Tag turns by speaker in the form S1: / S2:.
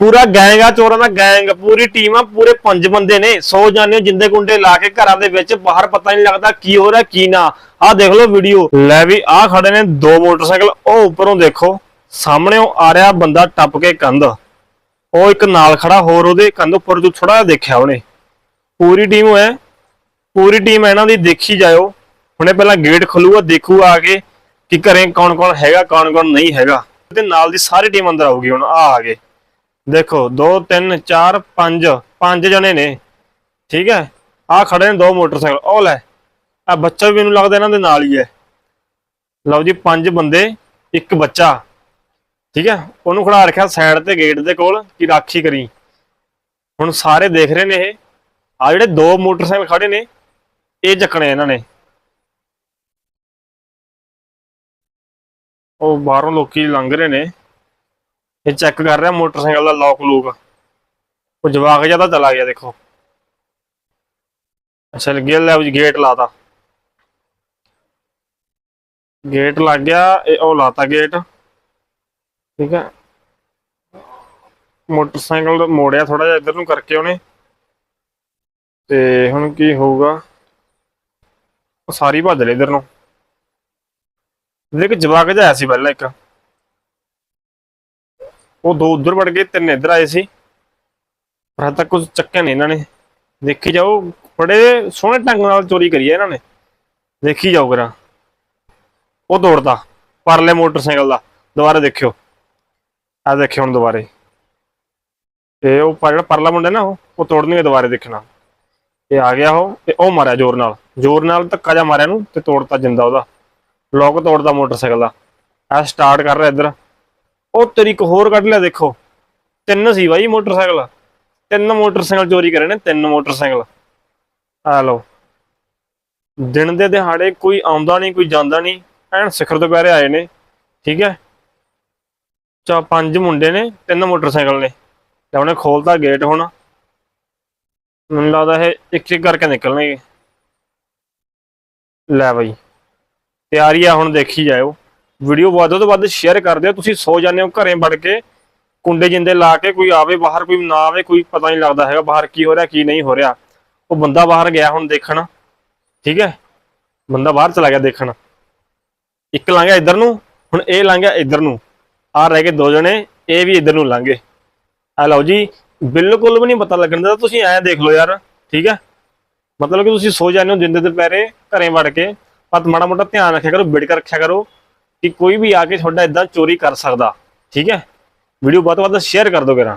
S1: ਪੂਰਾ ਗੈਂਗ ਆ, ਚੋਰਾਂ ਦਾ ਗੈਂਗ ਪੂਰੀ ਟੀਮ ਆ, ਪੂਰੇ ਪੰਜ ਬੰਦੇ ਨੇ, ਸੌ ਜਾਣੇ ਜਿੰਦੇ ਗੁੰਡੇ ਲਾ ਕੇ ਘਰਾਂ ਦੇ ਵਿੱਚ, ਬਾਹਰ ਪਤਾ ਨਹੀਂ ਲੱਗਦਾ ਕੀ ਹੋ ਰਿਹਾ, ਕੀ ਨਾ। ਆਹ ਦੇਖ ਲਓ ਵੀਡੀਓ ਲੈ ਵੀ ਆਹ ਖੜੇ ਨੇ ਦੋ ਮੋਟਰਸਾਈਕਲ, ਉਹ ਉੱਪਰੋਂ ਦੇਖੋ, ਸਾਹਮਣੇ ਆ ਰਿਹਾ ਬੰਦਾ ਟੱਪ ਕੇ ਕੰਧ। ਉਹ ਇੱਕ ਨਾਲ ਖੜਾ, ਹੋਰ ਉਹਦੇ ਕੰਧ ਉੱਪਰ ਤੂੰ ਥੋੜਾ ਦੇਖਿਆ ਉਹਨੇ। ਪੂਰੀ ਟੀਮ ਹੈ, ਪੂਰੀ ਟੀਮ ਇਹਨਾਂ ਦੀ ਦੇਖੀ ਜਾਇਓ। ਹੁਣੇ ਪਹਿਲਾਂ ਗੇਟ ਖੁੱਲੂਗਾ, ਦੇਖੂ ਆ ਕੇ ਕਿ ਘਰੇ ਕੌਣ ਕੌਣ ਹੈਗਾ ਕੌਣ ਕੌਣ ਨਹੀਂ ਹੈਗਾ। ਤੇ ਨਾਲ ਦੀ ਸਾਰੀ ਟੀਮ ਅੰਦਰ ਆਊਗੀ ਹੁਣ ਆ ਆ ਗਏ। ਦੇਖੋ 2 3 4 5 ਪੰਜ ਜਣੇ ਨੇ। ਠੀਕ ਹੈ? ਆ ਖੜੇ ਨੇ ਦੋ ਮੋਟਰਸਾਈਕਲ। ਉਹ ਲੈ ਆ ਬੱਚਾ ਵੀ ਮੈਨੂੰ ਲੱਗਦਾ ਇਹਨਾਂ ਦੇ ਨਾਲ ਹੀ ਹੈ। ਲਓ ਜੀ, ਪੰਜ ਬੰਦੇ, ਇੱਕ ਬੱਚਾ। ਠੀਕ ਹੈ? ਉਹਨੂੰ ਖੜਾ ਰੱਖਿਆ ਸਾਈਡ ਤੇ ਗੇਟ ਦੇ ਕੋਲ ਕਿ ਰਾਖੀ ਕਰੀ। ਹੁਣ ਸਾਰੇ ਦੇਖ ਰਹੇ ਨੇ ਇਹ। ਆ ਜਿਹੜੇ ਦੋ ਮੋਟਰਸਾਈਕਲ ਖੜੇ ਨੇ, ਇਹ ਚੱਕਣੇ ਇਹਨਾਂ ਨੇ। ਉਹ ਬਾਹਰੋਂ ਲੋਕੀ ਲੰਘ ਰਹੇ ਨੇ। ਇਹ ਚੈੱਕ ਕਰ ਰਿਹਾ ਮੋਟਰਸਾਈਕਲ ਦਾ ਲੌਕ ਲੂਕ। ਉਹ ਜਵਾਕ ਜਿਹਾ ਤਾਂ ਚਲਾ ਗਿਆ, ਦੇਖੋ। ਅੱਛਾ ਲੱਗਿਆ ਲੈ ਜੀ ਗੇਟ ਲਾਤਾ। ਗੇਟ ਲੱਗ ਗਿਆ, ਇਹ ਉਹ ਲਾਤਾ ਗੇਟ ਠੀਕ ਹੈ। ਮੋਟਰਸਾਈਕਲ ਮੋੜਿਆ ਥੋੜਾ ਜਿਹਾ ਇੱਧਰ ਨੂੰ ਕਰਕੇ ਉਹਨੇ। ਤੇ ਹੁਣ ਕੀ ਹੋਊਗਾ? ਉਹ ਸਾਰੀ ਭੱਜ ਲਈ ਇੱਧਰ ਨੂੰ। ਦੇਖ, ਜਵਾਕ ਜਿਹਾ ਆਇਆ ਸੀ ਪਹਿਲਾਂ ਇੱਕ। ਉਹ ਦੋ ਉਧਰ ਵੜ ਗਏ, ਤਿੰਨ ਇੱਧਰ ਆਏ ਸੀ। ਪਰ ਹਜੇ ਤੱਕ ਕੁਝ ਚੱਕਿਆ ਨਹੀਂ ਇਹਨਾਂ ਨੇ। ਦੇਖੀ ਜਾਓ, ਬੜੇ ਸੋਹਣੇ ਢੰਗ ਨਾਲ ਚੋਰੀ ਕਰੀ ਹੈ ਇਹਨਾਂ ਨੇ। ਦੇਖੀ ਜਾਓ ਕਰਾਂ ਉਹ ਦੌੜਦਾ, ਪਰਲੇ ਮੋਟਰਸਾਈਕਲ ਦਾ। ਦੁਬਾਰਾ ਦੇਖਿਓ। ਆ ਦੇਖਿਓ ਹੁਣ ਦੁਬਾਰੇ। ਤੇ ਉਹ ਪਰ- ਜਿਹੜਾ ਪਰਲਾ ਮੁੰਡਾ ਨਾ, ਉਹ ਉਹ ਤੋੜਨਗੇ ਦੁਬਾਰੇ ਦੇਖਣਾ। ਤੇ ਆ ਗਿਆ ਉਹ, ਤੇ ਉਹ ਮਾਰਿਆ ਜ਼ੋਰ ਨਾਲ। ਜ਼ੋਰ ਨਾਲ ਧੱਕਾ ਜਾ ਮਾਰਿਆ ਨੂੰ ਤੇ ਤੋੜਤਾ ਜਿੰਦਾ ਉਹਦਾ। ਲੋਕ ਤੋੜਦਾ ਮੋਟਰਸਾਈਕਲ ਦਾ। ਆ ਸਟਾਰਟ ਕਰ ਰਿਹਾ ਇੱਧਰ। ਉਹ ਤੇਰੀ ਇੱਕ ਹੋਰ ਕੱਢ ਲਿਆ ਦੇਖੋ। ਤਿੰਨ ਸੀ ਬਾਈ ਮੋਟਰਸਾਈਕਲ। ਤਿੰਨ ਮੋਟਰਸਾਈਕਲ ਚੋਰੀ ਕਰੇ ਨੇ, ਤਿੰਨ ਮੋਟਰਸਾਈਕਲ। ਆ ਲਓ। ਦਿਨ ਦੇ ਦਿਹਾੜੇ ਕੋਈ ਆਉਂਦਾ ਨਹੀਂ, ਕੋਈ ਜਾਂਦਾ ਨਹੀਂ। ਐਨ ਸਿਖਰ ਦੁਪਹਿਰੇ ਆਏ ਨੇ, ਠੀਕ ਹੈ? ਚਾ ਪੰਜ ਮੁੰਡੇ ਨੇ, ਤਿੰਨ ਮੋਟਰਸਾਈਕਲ ਨੇ। ਤੇ ਉਹਨੇ ਖੋਲਤਾ ਗੇਟ ਹੁਣ। ਮੈਨੂੰ ਲੱਗਦਾ ਇਹ ਇੱਕ ਇੱਕ ਕਰਕੇ ਨਿਕਲਣਗੇ। ਲੈ ਬਾਈ। ਤਿਆਰੀ ਆ ਹੁਣ ਦੇਖੀ ਜਾਇਓ। ਵੀਡੀਓ ਵੱਧ ਤੋਂ ਵੱਧ ਸ਼ੇਅਰ ਕਰ ਦਿਓ। ਤੁਸੀਂ ਸੋ ਜਾਂਦੇ ਹੋ ਘਰੇ ਵੜ ਕੇ, ਕੁੰਡੇ ਜਿੰਦੇ ਲਾ ਕੇ ਕੋਈ ਆਵੇ ਬਾਹਰ, ਕੋਈ ਨਾ ਆਵੇ, ਕੋਈ ਪਤਾ ਨਹੀਂ ਲੱਗਦਾ ਹੈਗਾ ਬਾਹਰ ਕੀ ਹੋ ਰਿਹਾ, ਕੀ ਨਹੀਂ ਹੋ ਰਿਹਾ। ਉਹ ਬੰਦਾ ਬਾਹਰ ਗਿਆ ਹੁਣ ਦੇਖਣ, ਠੀਕ ਹੈ? ਬੰਦਾ ਬਾਹਰ ਚਲਾ ਗਿਆ ਦੇਖਣ। ਇੱਕ ਲੰਘ ਇੱਧਰ ਨੂੰ, ਹੁਣ ਇਹ ਲੰਘ ਇੱਧਰ ਨੂੰ। ਆ ਰਹਿ ਗਏ ਦੋ ਜਣੇ, ਇਹ ਵੀ ਇੱਧਰ ਨੂੰ ਲੰਘੇ ਆ ਲਓ ਜੀ, ਬਿਲਕੁਲ ਵੀ ਨਹੀਂ ਪਤਾ ਲੱਗਣ ਦਾ ਤੁਸੀਂ ਐਂ ਦੇਖ ਲਓ ਯਾਰ, ਠੀਕ ਹੈ? ਮਤਲਬ ਕਿ ਤੁਸੀਂ ਸੋ ਜਾਂਦੇ ਹੋ ਦਿਨ ਦੇ ਦੁਪਹਿਰੇ ਘਰੇ ਵੜ ਕੇ। ਪਰ ਮਾੜਾ ਮੋਟਾ ਧਿਆਨ ਰੱਖਿਆ ਕਰੋ ਵਿੜ ਕੇ ਰੱਖਿਆ ਕਰੋ। ਕਿ ਕੋਈ ਵੀ ਆ ਕੇ ਤੁਹਾਡਾ ਇਦਾਂ ਚੋਰੀ ਕਰ ਸਕਦਾ, ਠੀਕ ਹੈ? ਵੀਡੀਓ ਬਹੁਤ ਵੱਧ ਸ਼ੇਅਰ ਕਰ ਦਿਓ ਕਰਾਂ